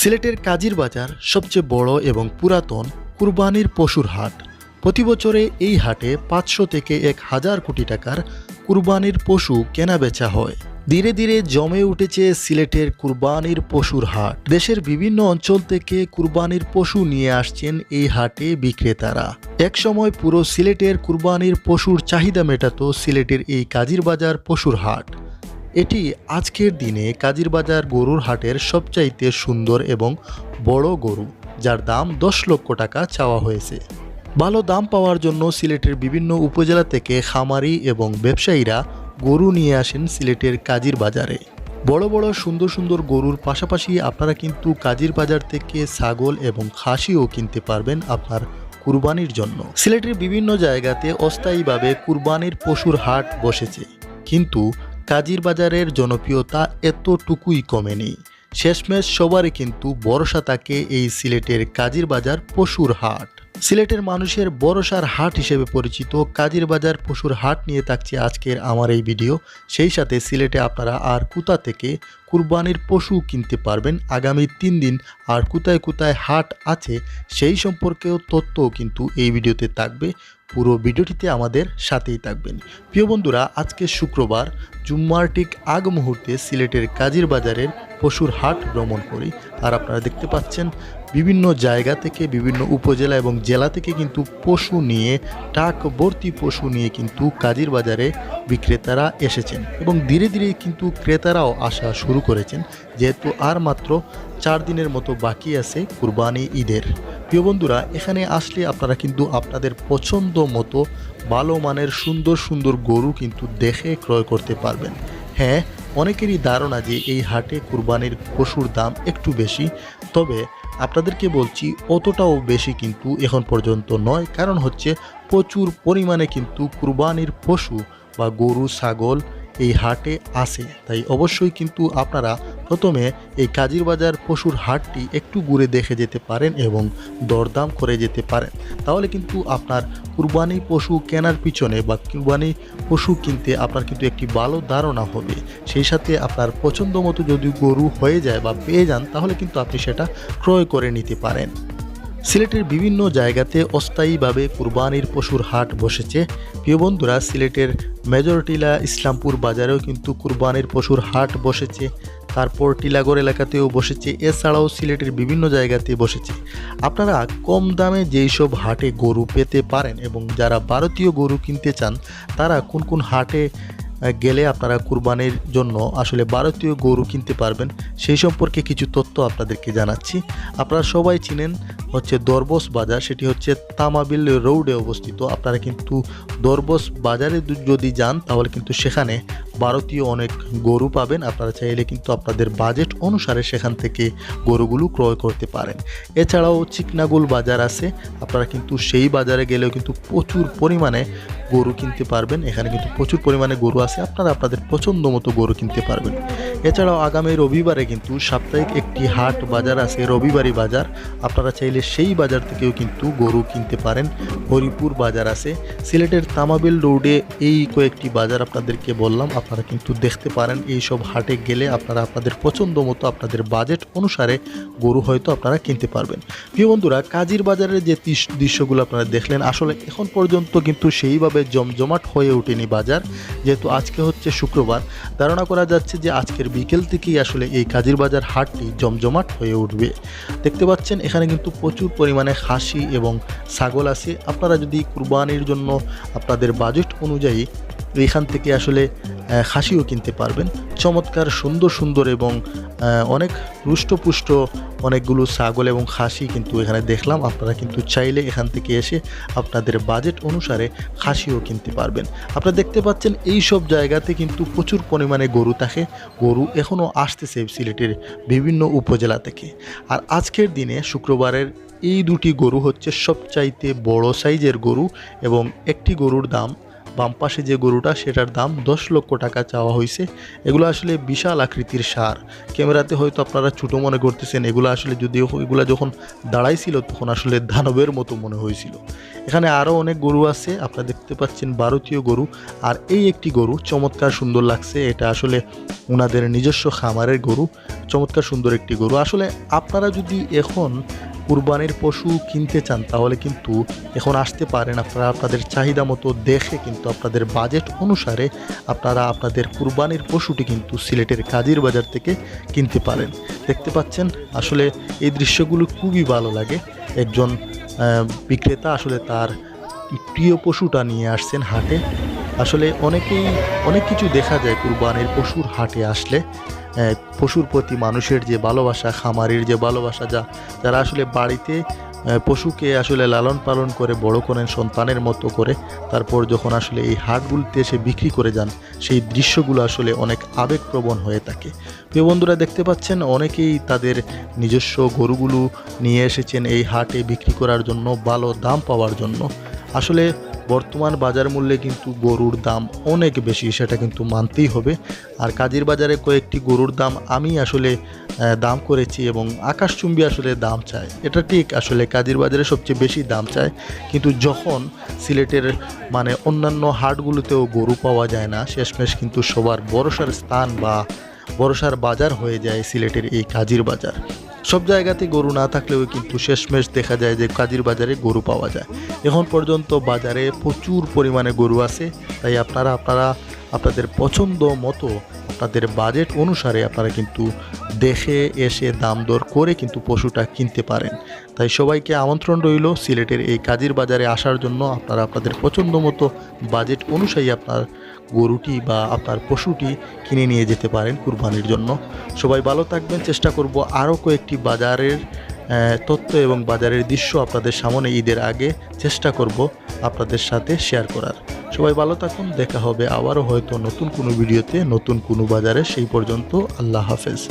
সিলেটের কাজির বাজার সবচেয়ে বড় এবং পুরাতন কুরবানির পশুর হাট। প্রতি বছরে এই হাটে পাঁচশো থেকে এক হাজার কোটি টাকার কুরবানির পশু কেনাবেচা হয়। ধীরে ধীরে জমে উঠেছে সিলেটের কুরবানির পশুর হাট। দেশের বিভিন্ন অঞ্চল থেকে কুরবানির পশু নিয়ে আসছেন এই হাটে বিক্রেতারা। একসময় পুরো সিলেটের কুরবানির পশুর চাহিদা মেটাতো সিলেটের এই কাজির বাজার পশুর হাট। এটি আজকের দিনে কাজির বাজার গরুর হাটের সবচাইতে সুন্দর এবং বড় গরু, যার দাম দশ লক্ষ টাকা চাওয়া হয়েছে। ভালো দাম পাওয়ার জন্য সিলেটের বিভিন্ন উপজেলা থেকে খামারি এবং ব্যবসায়ীরা গরু নিয়ে আসেন সিলেটের কাজির বাজারে। বড় বড় সুন্দর সুন্দর গরুর পাশাপাশি আপনারা কিন্তু কাজির বাজার থেকে ছাগল এবং খাসিও কিনতে পারবেন আপনার কুরবানির জন্য। সিলেটের বিভিন্ন জায়গাতে অস্থায়ীভাবে কুরবানির পশুর হাট বসেছে। কিন্তু কাজির বাজারের জনপ্রিয়তা এতটুকুই কমেনি। শেষমেশ সবারই কিন্তু ভরসা তাকে এই সিলেটের কাজির বাজার পশুর হাট। সিলেটের মানুষের বরসার হাট হিসেবে পরিচিত কাজির বাজার পশুর হাট নিয়ে থাকছে আজকের আমার এই ভিডিও। সেই সাথে সিলেটে আপনারা আর কোথা থেকে কুরবানির পশু কিনতে পারবেন আগামী তিন দিন। আর কোথায় কোথায় হাট আছে, সেই সম্পর্কেও তথ্য কিন্তু এই ভিডিওতে থাকবে। পুরো ভিডিওটিতে আমাদের সাথেই থাকবেন। প্রিয় বন্ধুরা, আজকে শুক্রবার, জুম্মার ঠিক আগ মুহূর্তে সিলেটের কাজির বাজারের পশুর হাট ভ্রমণ করি। আর আপনারা দেখতে পাচ্ছেন, বিভিন্ন জায়গা থেকে, বিভিন্ন উপজেলা এবং জেলা থেকে কিন্তু পশু নিয়ে, টাক ভর্তি পশু নিয়ে কিন্তু কাজির বাজারে বিক্রেতারা এসেছেন। এবং ধীরে ধীরে কিন্তু ক্রেতারাও আসা শুরু করেছেন, যেহেতু আর মাত্র চার দিনের মতো বাকি আছে কুরবানি ঈদের। প্রিয় বন্ধুরা, এখানে আসলে আপনারা কিন্তু আপনাদের পছন্দ মতো ভালো মানের সুন্দর সুন্দর গরু কিন্তু দেখে ক্রয় করতে পারবেন। হ্যাঁ অনেকেরই ধারণা যে এই হাটে কুরবানির পশুর দাম একটু বেশি, তবে আপনাদেরকে বলছি অতটাও বেশি কিন্তু এখন পর্যন্ত নয়। কারণ হচ্ছে প্রচুর পরিমাণে কিন্তু কুরবানির পশু বা গরু, ছাগল এই হাটে আসে। তাই অবশ্যই কিন্তু আপনারা প্রথমে এই কাজির বাজার পশুর হাটটি একটু ঘুরে দেখে যেতে পারেন এবং দরদাম করে যেতে পারেন। তাহলে কিন্তু আপনার কুরবানি পশু কেনার পিছনে বা কুরবানি পশু কিনতে আপনার কিন্তু একটি ভালো ধারণা হবে। সেই সাথে আপনার পছন্দ মতো যদি গরু হয়ে যায় বা পেয়ে যান, তাহলে কিন্তু আপনি সেটা ক্রয় করে নিতে পারেন। সিলেটের বিভিন্ন জায়গাতে অস্থায়ীভাবে কুরবানির পশুর হাট বসেছে। প্রিয় বন্ধুরা, সিলেটের মেজরটিলা ইসলামপুর বাজারেও কিন্তু কুরবানির পশুর হাট বসেছে। তারপর টিলাগড় এলাকাতেও বসেছে। এছাড়াও সিলেটের বিভিন্ন জায়গাতে বসেছে। আপনারা কম দামে যেই সব হাটে গরু পেতে পারেন এবং যারা ভারতীয় গরু কিনতে চান, তারা কোন কোন হাটে গেলে আপনারা কুরবানির জন্য আসলে ভারতীয় গরু কিনতে পারবেন। সেই সম্পর্কে কিছু তথ্য আপনাদেরকে জানাচ্ছি। আপনারা সবাই চিনেন হচ্ছে দরবস বাজার। সেটি হচ্ছে তামাবিল রোডে অবস্থিত। আপনারা কিন্তু দরবস বাজারে যদি যান, তাহলে কিন্তু সেখানে ভারতীয় অনেক গরু পাবেন। আপনারা চাইলে কিন্তু আপনাদের বাজেট অনুসারে সেখান থেকে গরুগুলো ক্রয় করতে পারেন। এছাড়াও চিকনাগুল বাজার আছে। আপনারা কিন্তু সেই বাজারে গেলেও কিন্তু প্রচুর পরিমাণে গরু কিনতে পারবেন। এখানে কিন্তু প্রচুর পরিমাণে গরু আছে। আপনারা আপনাদের পছন্দ মতো গরু কিনতে পারবেন। এছাড়াও আগামী রবিবারে কিন্তু সাপ্তাহিক একটি হাট বাজার আছে, রবিবারই বাজার। আপনারা চাইলে সেই বাজার থেকেও কিন্তু গরু কিনতে পারেন। হরিপুর বাজার আছে। সিলেটের তামাবিল রোডে এই কয়েকটি বাজার আপনাদেরকে বললাম। আপনারা কিন্তু দেখতে পারেন এই সব হাটে গেলে আপনারা আপনাদের পছন্দ মতো আপনাদের বাজেট অনুসারে গরু হয়তো আপনারা কিনতে পারবেন। প্রিয় বন্ধুরা, কাজির বাজারের যে দৃশ- দৃশ্যগুলো আপনারা দেখলেন, আসলে এখন পর্যন্ত কিন্তু সেইভাবে জমজমাট হয়ে ওঠেনি বাজার, যেহেতু আজকে হচ্ছে শুক্রবার। ধারণা করা যাচ্ছে যে আজকের বিকেল থেকেই আসলে এই কাজির বাজার হাটটি জমজমাট হয়ে উঠবে। দেখতে পাচ্ছেন, এখানে কিন্তু প্রচুর পরিমাণে খাসি এবং ছাগল আছে। আপনারা যদি কুরবানির জন্য আপনাদের বাজেট অনুযায়ী এখান থেকে আসলে খাসিও কিনতে পারবেন। চমৎকার, সুন্দর সুন্দর এবং অনেক রুষ্টপুষ্ট অনেকগুলো ছাগল এবং খাসি কিন্তু এখানে দেখলাম। আপনারা কিন্তু চাইলে এখান থেকে এসে আপনাদের বাজেট অনুসারে খাসিও কিনতে পারবেন। আপনারা দেখতে পাচ্ছেন এই সব জায়গাতে কিন্তু প্রচুর পরিমাণে গরু থাকে। গরু এখনও আসতেছে সিলেটের বিভিন্ন উপজেলা থেকে। আর আজকের দিনে শুক্রবারের এই দুটি গরু হচ্ছে সবচাইতে বড় সাইজের গরু এবং একটি গরুর দাম বাম পাশে যে গরুটা, সেটার দাম দশ লক্ষ টাকা চাওয়া হয়েছে এগুলো আসলে বিশাল আকৃতির সার। ক্যামেরাতে হয়তো আপনারা ছোটো মনে করতেছেন, এগুলো আসলে যদিও এগুলো যখন দাঁড়াইছিল, তখন আসলে দানবের মতো মনে হয়েছিল এখানে আরও অনেক গরু আছে, আপনারা দেখতে পাচ্ছেন ভারতীয় গরু। আর এই একটি গরু চমৎকার সুন্দর লাগছে, এটা আসলে ওনাদের নিজস্ব খামারের গরু। চমৎকার সুন্দর একটি গরু। আসলে আপনারা যদি এখন কুরবানির পশু কিনতে চান, তাহলে কিন্তু এখন আসতে পারেন। আপনারা আপনাদের চাহিদা মতো দেখে কিন্তু আপনাদের বাজেট অনুসারে আপনারা আপনাদের কুরবানির পশুটি কিন্তু সিলেটের কাজির বাজার থেকে কিনতে পারেন। দেখতে পাচ্ছেন, আসলে এই দৃশ্যগুলো খুবই ভালো লাগে। একজন বিক্রেতা আসলে তার প্রিয় পশুটা নিয়ে আসছেন হাটে। আসলে অনেকেই অনেক কিছু দেখা যায় কুরবানির পশুর হাটে আসলে। পশুর প্রতি মানুষের যে ভালোবাসা, খামারির যে ভালোবাসা যা যারা আসলে বাড়িতে পশুকে আসলে লালন পালন করে, বড় করেন সন্তানের মতো করে। তারপর যখন আসলে এই হাটগুলিতে এসে বিক্রি করে যান, সেই দৃশ্যগুলো আসলে অনেক আবেগপ্রবণ হয়ে থাকে। প্রিয় বন্ধুরা, দেখতে পাচ্ছেন অনেকেই তাদের নিজস্ব গরুগুলো নিয়ে এসেছেন এই হাটে বিক্রি করার জন্য, ভালো দাম পাওয়ার জন্য। আসলে বর্তমান বাজার মূল্যে কিন্তু গরুর দাম অনেক বেশি, সেটা কিন্তু মানতেই হবে। আর কাজীর বাজারে কয়েকটি গরুর দাম আমি আসলে দাম করেছি এবং আকাশচুম্বী আসলে দাম চায়। এটা ঠিক, আসলে কাজীর বাজারে সবচেয়ে বেশি দাম চায়। কিন্তু যখন সিলেটের মানে অন্যান্য হাটগুলোতেও গরু পাওয়া যায় না, শেষমেশ কিন্তু সবার ভরসার স্থান বা ভরসার বাজার হয়ে যায় সিলেটের এই কাজীর বাজার। সব জায়গাতে গরু না থাকলেও কিন্তু শেষমেশ দেখা যায় যে কাজীর বাজারে গরু পাওয়া যায়। এখন পর্যন্ত বাজারে প্রচুর পরিমাণে গরু আছে। তাই আপনারা আপনারা আপনাদের পছন্দ মতো, আপনাদের বাজেট অনুসারে আপনারা কিন্তু দেখে এসে দাম দর করে কিন্তু পশুটা কিনতে পারেন। তাই সবাইকে আমন্ত্রণ রইল সিলেটের এই কাজীর বাজারে আসার জন্য। আপনারা আপনাদের পছন্দ মতো বাজেট অনুযায়ী আপনার গরুটি বা আপনার পশুটি কিনে নিয়ে যেতে পারেন কুরবানির জন্য। সবাই ভালো থাকবেন। চেষ্টা করব আরও কয়েকটি বাজারের তথ্য এবং বাজারের দৃশ্য আপনাদের সামনে ঈদের আগে চেষ্টা করব আপনাদের সাথে শেয়ার করার। সবাই ভালো থাকুন, দেখা হবে আবারও হয়তো নতুন কোনো ভিডিওতে, নতুন কোনো বাজারে, সেই পর্যন্ত আল্লাহ হাফেজ।